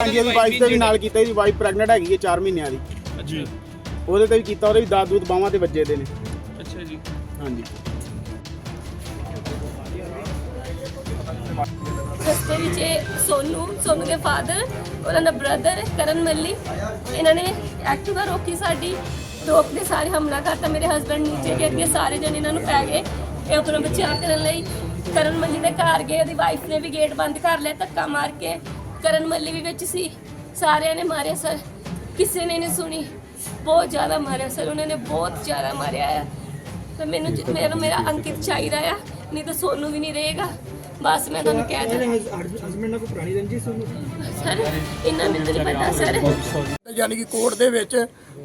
ਹਾਂਜੀ ਇਹਦੀ ਵਾਈਫ ਤੇ ਵੀ ਨਾਲ ਕੀਤਾ ਇਹਦੀ ਵਾਈਫ ਪ੍ਰੈਗਨੈਂਟ ਹੈਗੀ ਹੈ 4 ਮਹੀਨਿਆਂ ਦੀ। ਜੀ ਉਹਦੇ ਤੇ ਵੀ ਕੀਤਾ ਉਹਦੇ ਵੀ ਦਾਦ ਦੂਦ ਬਾਹਾਂ ਤੇ ਵੱਜੇ ਦੇ ਨੇ। ਅੱਛਾ ਜੀ। ਹਾਂਜੀ। ਰਸਤੇ ਵਿੱਚ ਇਹ ਸੋਨੂ ਸੋਨੂ ਦੇ ਫਾਦਰ ਉਹਨਾਂ ਦਾ ਬ੍ਰਦਰ ਕਰਨ ਮੱਲੀ ਇਹਨਾਂ ਨੇ ਐਕਟਿਵਾ ਰੋਕੀ ਸਾਡੀ। ਰੋਕ ਕੇ ਸਾਰੇ ਹਮਲਾ ਕਰਤਾ ਮੇਰੇ ਹਸਬੰਡ ਨੀਚੇ ਗਿਰ ਗਏ ਸਾਰੇ ਜਣੇ ਇਹਨਾਂ ਨੂੰ ਪੈ ਗਏ ਇਹ ਆਪਣਾ ਬਚਾਅ ਕਰਨ ਲਈ। ਕਰਨ ਮੱਲੀ ਦੇ ਘਰ ਗਏ ਉਹਦੀ ਵਾਈਫ ਨੇ ਵੀ ਗੇਟ ਬੰਦ ਕਰ ਲਿਆ ਧੱਕਾ ਮਾਰ ਕੇ। ਕਰਨ ਮੱਲੀ ਵੀ ਵਿੱਚ ਸੀ। ਸਾਰਿਆਂ ਨੇ ਮਾਰਿਆ ਸਰ। ਕਿਸੇ ਨੇ ਨਹੀਂ ਸੁਣੀ। ਬਹੁਤ ਜ਼ਿਆਦਾ ਮਾਰਿਆ ਸਰ। ਉਹਨਾਂ ਨੇ ਬਹੁਤ ਜ਼ਿਆਦਾ ਮਾਰਿਆ ਆ। ਤੇ ਮੈਨੂੰ ਮੇਰਾ ਮੇਰਾ ਅੰਕਿਤ ਚਾਹੀਦਾ ਆ। ਨਹੀਂ ਤਾਂ ਸੋਨੂੰ ਵੀ ਨਹੀਂ ਰਹੇਗਾ। ਬਸ ਮੈਂ ਤੁਹਾਨੂੰ ਕਹਿ ਦਿੱਤਾ ਹਸਬੰਡ ਨਾਲ ਕੋਈ ਪੁਰਾਣੀ ਰੰਜਿਸ਼ ਸਰ ਇਹਨਾਂ ਮੈਨੂੰ ਨਹੀਂ ਪਤਾ ਸਰ। ਯਾਨੀ ਕਿ ਕੋਰਟ ਦੇ ਵਿੱਚ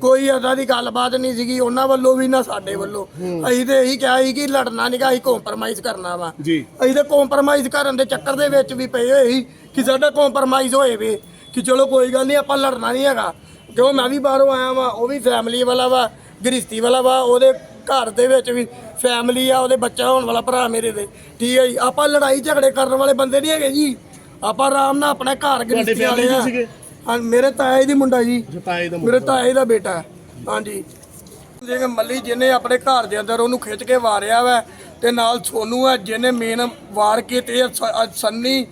ਕੋਈ ਏਦਾਂ ਦੀ ਗੱਲਬਾਤ ਨਹੀਂ ਸੀਗੀ ਉਹਨਾਂ ਵੱਲੋਂ ਵੀ ਨਾ ਸਾਡੇ ਵੱਲੋਂ। ਅਸੀਂ ਤੇ ਇਹੀ ਕਿਹਾ ਸੀ ਕਿ ਲੜਨਾ ਨਹੀਂ ਗਾ ਅਸੀਂ ਕੰਪਰਮਾਈਜ਼ ਕਰਨਾ ਵਾ। ਜੀ। ਅਸੀਂ ਤੇ ਕੰਪਰਮਾਈਜ਼ ਕਰਨ ਦੇ ਚੱਕਰ ਦੇ ਵਿੱਚ ਵੀ ਪਏ ਹੋਏ ਸੀ ਕਿ ਸਾਡਾ ਕੰਪਰਮਾਈਜ਼ ਹੋਏ ਵੇ ਕਿ ਚਲੋ ਕੋਈ ਗੱਲ ਨਹੀਂ ਆਪਾਂ ਲੜਨਾ ਨਹੀਂ ਹੈਗਾ। ਕਿਉਂ ਮੈਂ ਵੀ ਬਾਹਰੋਂ ਆਇਆ ਵਾਂ ਉਹ ਵੀ ਫੈਮਿਲੀ ਵਾਲਾ ਵਾ ਗ੍ਰਿਸ਼ਤੀ ਵਾਲਾ ਵਾ ਉਹਦੇ ਘਰ ਦੇ ਵਿੱਚ ਵੀ ਫੈਮਿਲੀ ਆ ਉਹਦੇ ਬੱਚਾ ਹੋਣ ਵਾਲਾ ਭਰਾ ਮੇਰੇ ਦੇ। ਠੀਕ ਹੈ ਜੀ? ਆਪਾਂ ਲੜਾਈ ਝਗੜੇ ਕਰਨ ਵਾਲੇ ਬੰਦੇ ਨਹੀਂ ਹੈਗੇ ਜੀ। ਆਪਾਂ ਆਰਾਮ ਨਾਲ ਆਪਣੇ ਘਰ ਗ੍ਰਿਸ਼ਤੀ ਵਾਲੇ ਆ? ਹਾਂ ਮੇਰੇ ਤਾਏ ਦੀ ਮੁੰਡਾ ਜੀ। ਤਾਏ ਦਾ ਮੇਰੇ ਤਾਏ ਦਾ ਬੇਟਾ ਹੈ। ਹਾਂਜੀ। ਜਿਵੇਂ ਮੱਲੀ ਜਿਹਨੇ ਆਪਣੇ ਘਰ ਦੇ ਅੰਦਰ ਉਹਨੂੰ ਖਿੱਚ ਕੇ ਵਾਰਿਆ ਵਾ ਤੇ ਨਾਲ ਸੋਨੂ ਹੈ ਜਿਹਨੇ ਮੇਨ ਵਾਰ ਕੀਤੇ ਆ ਸ- ਅ- ਸੰਨੀ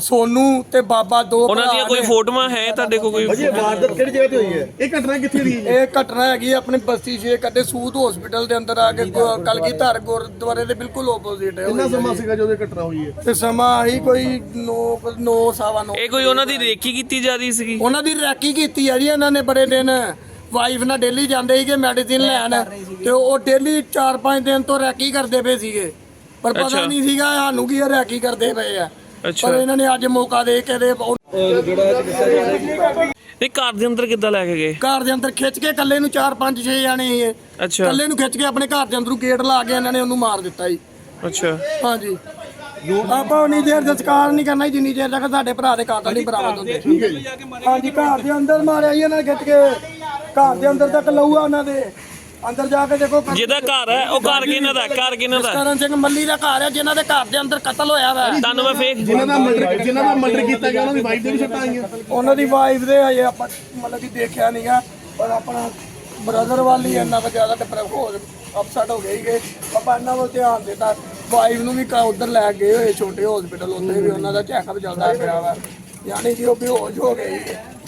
ਸੋਨੂ ਤੇ ਬਾਬਾ ਦੋ ਉਹਨਾਂ ਦੀਆਂ ਕੋਈ। ਫੋਟੋਆਂ ਹੈ ਤੁਹਾਡੇ ਕੋਲ ਕੋਈ? ਇਹ ਵਾਰਦਾਤ ਕਿਹੜੀ ਜਗ੍ਹਾ ਤੇ ਹੋਈ ਹੈ? ਇਹ ਘਟਨਾ ਕਿੱਥੇ ਦੀ ਹੈ? ਇਹ ਘਟਨਾ ਹੈਗੀ ਆਪਣੀ ਬਸਤੀ ਛੇ ਕੱਦੇ ਸੂਤ ਹਸਪੀਟਲ ਦੇ ਅੰਦਰ ਆ ਕੇ ਕਲਗੀਧਰ ਗੁਰਦੁਆਰੇ ਦੇ ਬਿਲਕੁਲ ਆਪੋਜ਼ਿਟ ਹੈ। ਕਿੰਨਾ ਸਮਾਂ ਸੀਗਾ ਜਦੋਂ ਇਹ ਘਟਨਾ ਹੋਈ ਹੈ? ਤੇ ਸਮਾਂ ਆਹੀ ਕੋਈ 9 9 ਸਵਾ 9 ਇਹ ਕੋਈ ਉਹਨਾਂ ਦੀ ਰੇਕੀ ਕੀਤੀ ਜਾ ਰਹੀ ਸੀਗੀ? ਉਹਨਾਂ ਦੀ ਰੈਕੀ ਕੀਤੀ ਆ ਜੀ ਇਹਨਾਂ ਨੇ ਬੜੇ ਦਿਨ। ਵਾਈਫ ਨਾਲ ਡੇਲੀ ਜਾਂਦੇ ਸੀਗੇ ਮੈਡੀਸਿਨ ਲੈਣ। ਤੇ ਉਹ ਡੇਲੀ 4-5 ਦਿਨ ਤੋਂ ਰੈਕੀ ਕਰਦੇ ਪਏ ਸੀਗੇ। ਪਰ ਪਤਾ। ਨਹੀਂ ਸੀਗਾ ਸਾਨੂੰ ਕੀ ਇਹ ਰੈਕੀ ਕਰਦੇ ਪਏ ਆ। ਪਰ ਇਹਨਾਂ ਨੇ ਅੱਜ ਮੌਕਾ ਦੇ ਕੇ ਦੇ ਇਹ ਘਰ ਦੇ ਅੰਦਰ ਕਿੱਦਾਂ ਲੈ ਕੇ ਗਏ? ਘਰ ਦੇ ਅੰਦਰ ਖਿੱਚ ਕੇ ਇਕੱਲੇ ਨੂੰ 4-5 6 ਜਾਣੇ ਸੀ ਇਹ। ਅੱਛਾ। ਇਕੱਲੇ ਨੂੰ ਖਿੱਚ ਕੇ ਆਪਣੇ ਘਰ ਦੇ ਅੰਦਰੋਂ ਗੇਟ ਲਾ ਕੇ ਇਹਨਾਂ ਨੇ ਉਹਨੂੰ ਮਾਰ ਦਿੱਤਾ ਜੀ। ਅੱਛਾ। ਹਾਂਜੀ। ਆਪਾਂ ਉਨੀ ਦੇਰ ਦਸਕਾਰ ਨਹੀਂ ਕਰਨਾ ਜਿੰਨੀ ਦੇਰ ਤੱਕ ਸਾਡੇ ਭਰਾ ਦੇ ਕਾਤਲ ਨਹੀਂ ਬਰਾਮਦ ਹੁੰਦੇ। ਹਾਂਜੀ ਘਰ ਦੇ ਅੰਦਰ ਮਾਰਿਆ ਜੀ ਇਹਨਾਂ ਨੇ ਖਿੱਚ ਕੇ। ਘਰ ਦੇ ਅੰਦਰ ਤੱਕ ਲਊਆ ਉਹਨਾਂ ਦੇ। ਅੰਦਰ ਜਾ ਕੇ ਦੇਖੋ ਜਿਹਦਾ ਘਰ ਹੈ ਉਹ ਘਰ ਕਿਹਨਾਂ ਦਾ ਘਰ ਕਿਹਨਾਂ ਦਾ ਕਰਨ ਸਿੰਘ ਮੱਲੀ ਦਾ ਘਰ ਹੈ ਜਿਨ੍ਹਾਂ ਦੇ ਘਰ ਦੇ ਅੰਦਰ ਕਤਲ ਹੋਇਆ ਵਾ। ਤੁਹਾਨੂੰ ਮੈਂ ਫੇਕ ਜਿਨ੍ਹਾਂ ਦਾ ਮਰਡਰ ਜਿਨ੍ਹਾਂ ਦਾ ਮਰਡਰ ਕੀਤਾ ਗਿਆ ਉਹਨਾਂ ਦੀ ਵਾਈਫ ਦੇ ਵੀ ਸੱਟਾਂ ਆਈਆਂ। ਉਹਨਾਂ ਦੀ ਵਾਈਫ ਦੇ ਹਜੇ ਆਪਾਂ ਮਤਲਬ ਕਿ ਦੇਖਿਆ ਨਹੀਂਗਾ ਪਰ ਆਪਣਾ ਬ੍ਰਦਰ ਵਾਲੀ ਇੰਨਾ ਕੁ ਜ਼ਿਆਦਾ ਡਿਪਰੈਸ ਹੋ ਅਪਸੈਟ ਹੋ ਗਈ ਕਿ ਆਪਾਂ ਇਹਨਾਂ ਵੱਲ ਧਿਆਨ ਦਿੱਤਾ। ਵਾਈਫ ਨੂੰ ਵੀ ਉਧਰ ਲੈ ਗਏ ਹੋਏ ਛੋਟੇ ਹਸਪੀਟਲ ਉੱਥੇ ਵੀ ਉਹਨਾਂ ਦਾ ਚੈੱਕਅਪ ਚੱਲਦਾ ਪਿਆ ਵਾ। ਯਾਨੀ ਕਿ ਉਹ ਬੇਹੋਸ਼ ਹੋ ਗਈ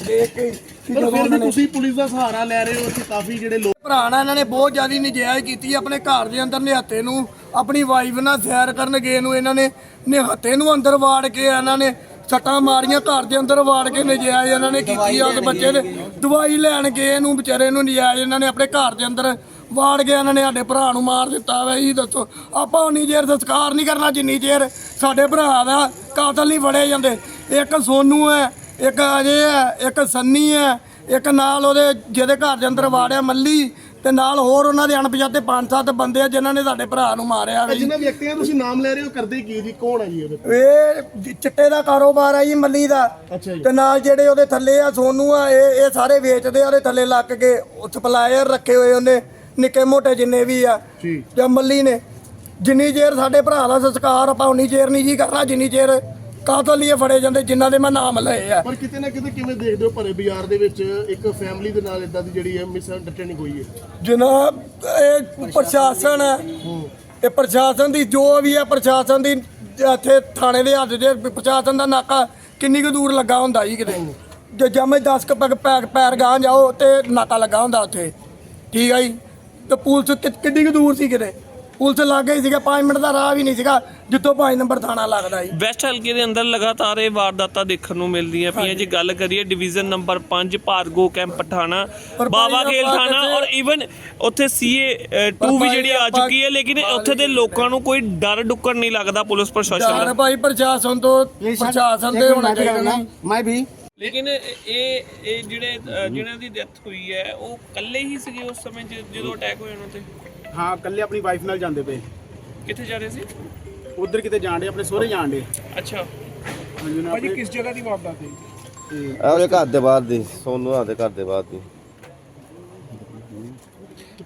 ਦੇਖ ਕੇ ਕਿ ਪਰ ਫਿਰ ਵੀ ਨੇ ਤੁਸੀਂ ਪੁਲਿਸ ਦਾ ਸਹਾਰਾ ਲੈ ਰਹੇ ਹੋ ਉੱਥੇ ਕਾਫੀ ਜਿਹੜੇ ਲੋਕ ਭਰਾ ਨਾਲ ਇਹਨਾਂ ਨੇ ਬਹੁਤ ਜ਼ਿਆਦਾ ਨਜਾਇਜ਼ ਕੀਤੀ ਆਪਣੇ ਘਰ ਦੇ ਅੰਦਰ ਨਿਹੱਤੇ ਨੂੰ ਆਪਣੀ ਵਾਈਫ ਨਾਲ ਸੈਰ ਕਰਨ ਗਏ ਨੂੰ ਇਹਨਾਂ ਨੇ ਨਿਹੱਤੇ ਨੂੰ ਅੰਦਰ ਵਾੜ ਕੇ ਇਹਨਾਂ ਨੇ ਸੱਟਾਂ ਮਾਰੀਆਂ ਘਰ ਦੇ ਅੰਦਰ ਵਾੜ ਕੇ ਨਜਾਇਜ਼ ਇਹਨਾਂ ਨੇ ਕੀਤੀ ਆ ਉਸ ਬੱਚੇ ਦੇ ਦਵਾਈ ਲੈਣ ਗਏ ਇਹਨੂੰ ਵਿਚਾਰੇ ਨੂੰ ਨਜਾਇਜ਼ ਇਹਨਾਂ ਨੇ ਆਪਣੇ ਘਰ ਦੇ ਅੰਦਰ ਵਾੜ ਕੇ ਇਹਨਾਂ ਨੇ ਸਾਡੇ ਭਰਾ ਨੂੰ ਮਾਰ ਦਿੱਤਾ ਵਾ ਇਹ ਦੱਸੋ। ਆਪਾਂ ਉਨੀ ਦੇਰ ਸੰਸਕਾਰ ਨਹੀਂ ਕਰਨਾ ਜਿੰਨੀ ਦੇਰ ਸਾਡੇ ਭਰਾ ਦਾ ਕਾਤਲ ਨਹੀਂ ਫੜੇ ਜਾਂਦੇ। ਇੱਕ ਸੋਨੂ ਹੈ ਇੱਕ ਅਜੇ ਹੈ ਇੱਕ ਸੰਨੀ ਹੈ ਇੱਕ ਨਾਲ ਉਹਦੇ ਜਿਹਦੇ ਘਰ ਦੇ ਅੰਦਰ ਵਾੜਿਆ ਮੱਲੀ ਤੇ ਨਾਲ ਹੋਰ ਉਹਨਾਂ ਦੇ ਅਣਪਛਾਤੇ ਪੰਜ ਸੱਤ ਬੰਦੇ ਆ ਜਿਨ੍ਹਾਂ ਨੇ ਸਾਡੇ ਭਰਾ ਨੂੰ ਮਾਰਿਆ ਵੀ। ਜਿਨ੍ਹਾਂ ਵਿਅਕਤੀਆਂ ਤੁਸੀਂ ਨਾਮ ਲੈ ਰਹੇ ਹੋ ਕਰਦੇ ਕੀ ਜੀ? ਕੌਣ ਹੈ ਜੀ ਉਹਦੇ ਇਹ ਚਿੱਟੇ ਦਾ ਕਾਰੋਬਾਰ ਆ ਜੀ ਮੱਲੀ ਦਾ। ਅੱਛਾ ਜੀ। ਤੇ ਨਾਲ ਜਿਹੜੇ ਉਹਦੇ ਥੱਲੇ ਆ ਸੋਨੂ ਆ ਇਹ ਇਹ ਸਾਰੇ ਵੇਚਦੇ ਆ ਉਹਦੇ ਥੱਲੇ ਲੱਗ ਕੇ ਸਪਲਾਇਰ ਰੱਖੇ ਹੋਏ ਉਹਨੇ ਨਿੱਕੇ ਮੋਟੇ ਜਿੰਨੇ ਵੀ ਆ ਜੀ। ਮੱਲੀ ਨੇ। ਜਿੰਨੀ ਚਿਰ ਸਾਡੇ ਭਰਾ ਦਾ ਸੰਸਕਾਰ ਆਪਾਂ ਉਨੀ ਚਿਰ ਨਹੀਂ ਜੀ ਕਰਨਾ ਜਿੰਨੀ ਚਿਰ ਕਾਤਲ ਲਈ ਫੜੇ ਜਾਂਦੇ ਜਿਨ੍ਹਾਂ ਦੇ ਮੈਂ ਨਾਮ ਲਏ ਆ। ਪਰ ਕਿਤੇ ਨਾ ਕਿਤੇ ਕਿਵੇਂ ਦੇਖਦੇ ਹੋ ਭਰੇ ਬਾਜ਼ਾਰ ਦੇ ਵਿੱਚ ਇੱਕ ਫੈਮਿਲੀ ਦੇ ਨਾਲ ਇਦਾਂ ਦੀ ਜਿਹੜੀ ਹੈ ਮਿਸ ਅੰਡਰਸਟੈਂਡਿੰਗ ਹੋਈ ਹੈ? ਜਨਾਬ ਇਹ ਪ੍ਰਸ਼ਾਸਨ ਹੈ। ਇਹ ਪ੍ਰਸ਼ਾਸਨ ਦੀ ਜੋ ਵੀ ਹੈ ਪ੍ਰਸ਼ਾਸਨ ਦੀ ਇੱਥੇ ਥਾਣੇ ਦੇ ਹੱਥ ਦੇ ਪ੍ਰਸ਼ਾਸਨ ਦਾ ਨਾਕਾ ਕਿੰਨੀ ਕੁ ਦੂਰ ਲੱਗਾ ਹੁੰਦਾ ਜੀ ਕਿਤੇ। ਜੇ ਜਮੇ 10 ਕ ਪੈਰ ਪੈਰ- ਪੈਰ ਗਾਂ ਜਾਓ ਤੇ ਨਾਕਾ ਲੱਗਾ ਹੁੰਦਾ ਉੱਥੇ। ਠੀਕ ਹੈ ਜੀ? ਤੇ ਪੁਲਿਸ ਕਿ- ਕਿੰਨੀ ਕੁ ਦੂਰ ਸੀ ਕਿਤੇ? ਪੁਲਿਸ ਲੱਗ ਗਈ ਸੀਗਾ 5 ਮਿੰਟ ਦਾ ਰਾਹ ਵੀ ਨਹੀਂ ਸੀਗਾ ਜਿੱਥੋਂ 5 ਨੰਬਰ ਥਾਣਾ ਲੱਗਦਾ ਜੀ ਵੈਸਟ ਹਲਕੇ ਦੇ ਅੰਦਰ ਲਗਾਤਾਰ ਇਹ ਵਾਰਦਾਤਾਂ ਦੇਖਣ ਨੂੰ ਮਿਲਦੀਆਂ ਪਈਆਂ। ਜੇ ਗੱਲ ਕਰੀਏ ਡਿਵੀਜ਼ਨ ਨੰਬਰ 5 ਭਾਰਗੋ ਕੈਂਪ ਪਠਾਣਾ ਬਾਬਾ ਖੇਲ ਥਾਣਾ ਔਰ ਇਵਨ ਉੱਥੇ ਸੀਏ 2 ਵੀ ਜਿਹੜੀ ਆ ਚੁੱਕੀ ਹੈ ਲੇਕਿਨ ਉੱਥੇ ਦੇ ਲੋਕਾਂ ਨੂੰ ਕੋਈ ਡਰ ਡੁੱਕਰ ਨਹੀਂ ਲੱਗਦਾ ਪੁਲਿਸ ਪ੍ਰਸ਼ਾਸਨ ਜਾਨ ਦਾ। ਭਾਈ ਪ੍ਰਸ਼ਾਸਨ ਤੋਂ ਪ੍ਰਸ਼ਾਸਨ ਤੇ ਹੋਣਾ ਚਾਹੀਦਾ ਮੈਂ ਵੀ। ਲੇਕਿਨ ਇਹ ਇਹ ਜਿਹੜੇ ਜਿਨ੍ਹਾਂ ਦੀ ਡੈਥ ਹੋਈ ਹੈ ਉਹ ਇਕੱਲੇ ਹੀ ਸੀਗੇ ਉਸ ਸਮੇਂ ਜਦੋਂ ਅਟੈਕ ਹੋਇਆ ਉਹਨਾਂ ਤੇ? ਹਾਂ ਇਕੱਲੇ ਆਪਣੀ ਵਾਈਫ ਨਾਲ ਜਾਂਦੇ ਪਏ। ਕਿੱਥੇ ਜਾ ਰਹੇ ਸੀ? ਉਧਰ ਕਿਤੇ ਜਾਣ ਡੇ ਆਪਣੇ ਸਹੁਰੇ ਜਾਣ ਡੇ ਅੱਛਾ। ਹਾਂਜੀ ਨਾ ਆਪਣੇ ਕਿਸ ਜਗ੍ਹਾ ਦੀ ਵਾਰਦਾਤ ਹੈ ਆ ਉਹਦੇ ਘਰ ਦੇ ਬਾਹਰ ਦੀ ਸੋਨੂ ਆ ਦੇ ਘਰ ਦੇ ਬਾਹਰ ਦੀ।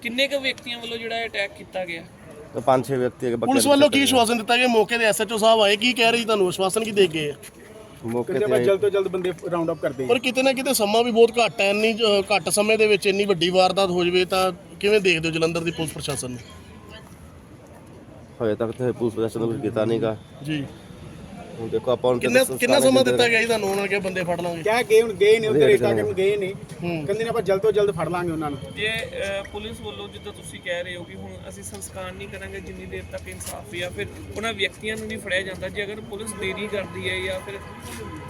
ਕਿੰਨੇ ਕੁ ਵਿਅਕਤੀਆਂ ਵੱਲੋਂ ਜਿਹੜਾ ਅਟੈਕ ਕੀਤਾ ਗਿਆ? ਤੇ ਪੰਜ ਛੇ ਵਿਅਕਤੀ ਹੈਗੇ, ਬਾਕੀ ਪੁਲਿਸ ਵੱਲੋਂ ਕੀ ਆਸ਼ਵਾਸਨ ਦਿੱਤਾ ਗਿਆ? ਮੌਕੇ ਦੇ ਐਸਐਚਓ ਸਾਹਿਬ ਆਏ ਕੀ ਕਹਿ ਰਹੇ ਤੁਹਾਨੂੰ? ਆਸ਼ਵਾਸਨ ਕੀ ਦੇ ਗਏ ਆ? ਮੌਕੇ ਕਹਿੰਦੇ ਤੇ ਜਲਦ ਤੋਂ ਜਲਦ ਬੰਦੇ ਰਾਉਂਡ ਅਪ ਕਰਦੇ ਪਰ ਕਿਤੇ ਨਾ ਕਿਤੇ ਸਮਾਂ ਵੀ ਬਹੁਤ ਘੱਟ ਹੈ ਇੰਨੀ ਅ, ਘੱਟ ਸਮੇਂ ਦੇ ਵਿੱਚ ਇੰਨੀ ਵੱਡੀ ਵਾਰਦਾਤ ਹੋ ਜਵੇ ਤਾਂ ਕਿਵੇਂ ਦੇਖਦੇ ਹੋ ਜਲੰਧਰ ਦੀ ਪੁਲਿਸ ਪ੍ਰਸ਼ਾਸਨ ਨੂੰ? ਹਜੇ ਤੱਕ ਤੇ ਪੁਲਿਸ ਪ੍ਰਸ਼ਾਸਨ ਨੇ ਕੁਝ ਕੀਤਾ ਨਹੀਂਗਾ ਜੀ। ਹੁਣ ਦੇਖੋ ਆਪਾਂ ਹੁਣ ਕਿੰਨਾ ਕਿੰਨਾ ਸਮਾਂ ਦਿੱਤਾ ਗਿਆ ਜੀ ਤੁਹਾਨੂੰ ਉਹਨਾਂ ਨੇ ਬੰਦੇ ਫੜ ਲਾਂਗੇ? ਕਿਆ ਗਏ ਹੁਣ? ਗਏ ਨੇ ਉੱਧਰ ਰਹੇ ਕਰਨ ਗਏ ਨੇ? ਕਹਿੰਦੇ ਨੇ ਆਪਾਂ ਜਲਦ ਤੋਂ ਜਲਦ ਫੜ ਲਾਂਗੇ ਉਹਨਾਂ ਨੂੰ। ਜੇ ਪੁਲਿਸ ਵੱਲੋਂ ਜਿੱਦਾਂ ਤੁਸੀਂ ਕਹਿ ਰਹੇ ਹੋ ਕਿ ਹੁਣ ਅਸੀਂ ਸੰਸਕਾਰ ਨਹੀਂ ਕਰਾਂਗੇ ਜਿੰਨੀ ਦੇਰ ਤੱਕ ਇਨਸਾਫ ਜਾਂ ਫਿਰ ਉਹਨਾਂ ਵਿਅਕਤੀਆਂ ਨੂੰ ਨਹੀਂ ਫੜਿਆ ਜਾਂਦਾ। ਜੇ ਅਗਰ ਪੁਲਿਸ ਦੇਰੀ ਕਰਦੀ ਹੈ ਜਾਂ ਫਿਰ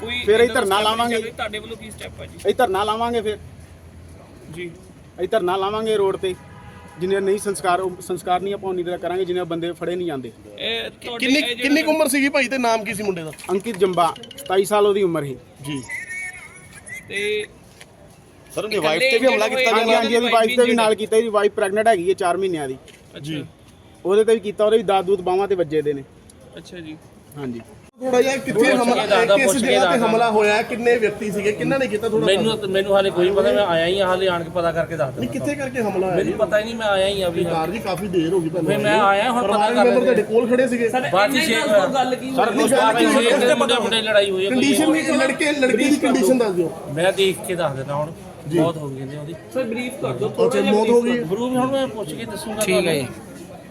ਕੋਈ ਫਿਰ ਦਾ ਧਰਨਾ ਲਾਵਾਂਗੇ। ਤੁਹਾਡੇ ਵੱਲੋਂ ਕੀ ਸਟੈਪ ਹੈ ਜੀ? ਅਸੀਂ ਧਰਨਾ ਲਾਵਾਂਗੇ ਫਿਰ। ਜੀ। ਅਸੀਂ ਧਰਨਾ ਲਾਵਾਂਗੇ ਰੋਡ ਤੇ। ਜਿੰਨੇ ਨਹੀਂ ਸੰਸਕਾਰ ਸੰਸਕਾਰ ਨਹੀਂ ਆਪਾਂ ਉਨੀ ਕਰਾਂਗੇ ਜਿੰਨੇ ਬੰਦੇ ਫੜੇ ਨਹੀਂ ਜਾਂਦੇ। ਇਹ ਤੁਹਾਡੇ ਕਿੰਨੀ ਇਹ ਕਿੰਨੀ ਕੁ ਉਮਰ ਸੀਗੀ ਭਾਈ ਤੇ ਨਾਮ ਕੀ ਸੀ ਮੁੰਡੇ ਦਾ? ਅੰਕਿਤ ਜੰਬਾ 27 ਸਾਲ ਉਹਦੀ ਉਮਰ ਸੀ। ਜੀ। ਤੇ ਸਰ ਉਹਦੀ wife ਤੇ ਵੀ ਹਮਲਾ ਕੀਤਾ ਹਾਂਜੀ ਹਾਂਜੀ ਉਹਦੀ ਵਾਈਫ ਤੇ ਵੀ ਨਾਲ ਕੀਤਾ ਇਹਦੀ ਵਾਈਫ ਪ੍ਰੈਗਨੈਂਟ ਹੈਗੀ ਹੈ 4 ਮਹੀਨਿਆਂ ਦੀ। ਜੀ। ਉਹਦੇ ਤੇ ਵੀ ਕੀਤਾ ਉਹਦੇ ਵੀ ਦਾਦ ਦੂਦ ਬਾਹਾਂ ਤੇ ਵੱਜੇ ਦੇ ਨੇ। ਅੱਛਾ ਜੀ। ਹਾਂਜੀ। ਥੋੜਾ ਜਿਹਾ ਕਿੱਥੇ ਹਮਲਾ ਕਿਸ ਜਗ੍ਹਾ ਤੇ ਹਮਲਾ ਹੋਇਆ ਕਿੰਨੇ ਵਿਅਕਤੀ ਸੀਗੇ ਕਿੰਨਾਂ ਨੇ ਕੀਤਾ ਥੋੜਾ ਮੈਨੂੰ ਮੈਨੂੰ ਹਾਲੇ ਕੋਈ ਪਤਾ ਮੈਂ ਆਇਆ ਹੀ ਹਾਂ, ਹਾਲੇ ਆਣ ਕੇ ਪਤਾ ਕਰਕੇ ਦੱਸ ਦਿੰਦਾ ਕਿੱਥੇ ਕਰਕੇ ਹਮਲਾ ਹੋਇਆ? ਮੈਨੂੰ ਪਤਾ ਹੀ ਨਹੀਂ ਮੈਂ ਆਇਆ ਹੀ ਆ ਵੀ ਕਾਰ ਜੀ ਕਾਫੀ ਦੇਰ ਹੋ ਗਈ ਤੁਹਾਨੂੰ ਫਿਰ ਮੈਂ ਆਇਆ ਹੁਣ ਪਤਾ ਕਰ ਮੈਂਬਰ ਤੁਹਾਡੇ ਕੋਲ ਖੜੇ ਸੀਗੇ। ਚ ਛੇ ਗੱਲ ਕੀ ਸਰ ਮੁੰਡੇ ਮੁੰਡੇ ਲੜਾਈ ਹੋਈ ਹੈ ਕੰਡੀਸ਼ਨ ਵੀ ਲੜਕੇ ਲੜਕੀ ਦੀ ਕੰਡੀਸ਼ਨ ਦੱਸ ਦਿਓ। ਮੈਂ ਦੇਖ ਕੇ ਦੱਸ ਦਿੰਦਾ ਹੁਣ ਬਹੁਤ ਹੋ ਗਈ ਕਹਿੰਦੇ ਉਹਦੀ। ਸਰ ਬਰੀਫ ਕਰ ਦਿਓ ਅੱਛਾ ਮੌਤ ਹੋ ਗਈ। ਵੀ ਹੁਣ ਮੈਂ ਪੁੱਛ ਕੇ ਦੱਸੂਗਾ ਠੀਕ ਹੈ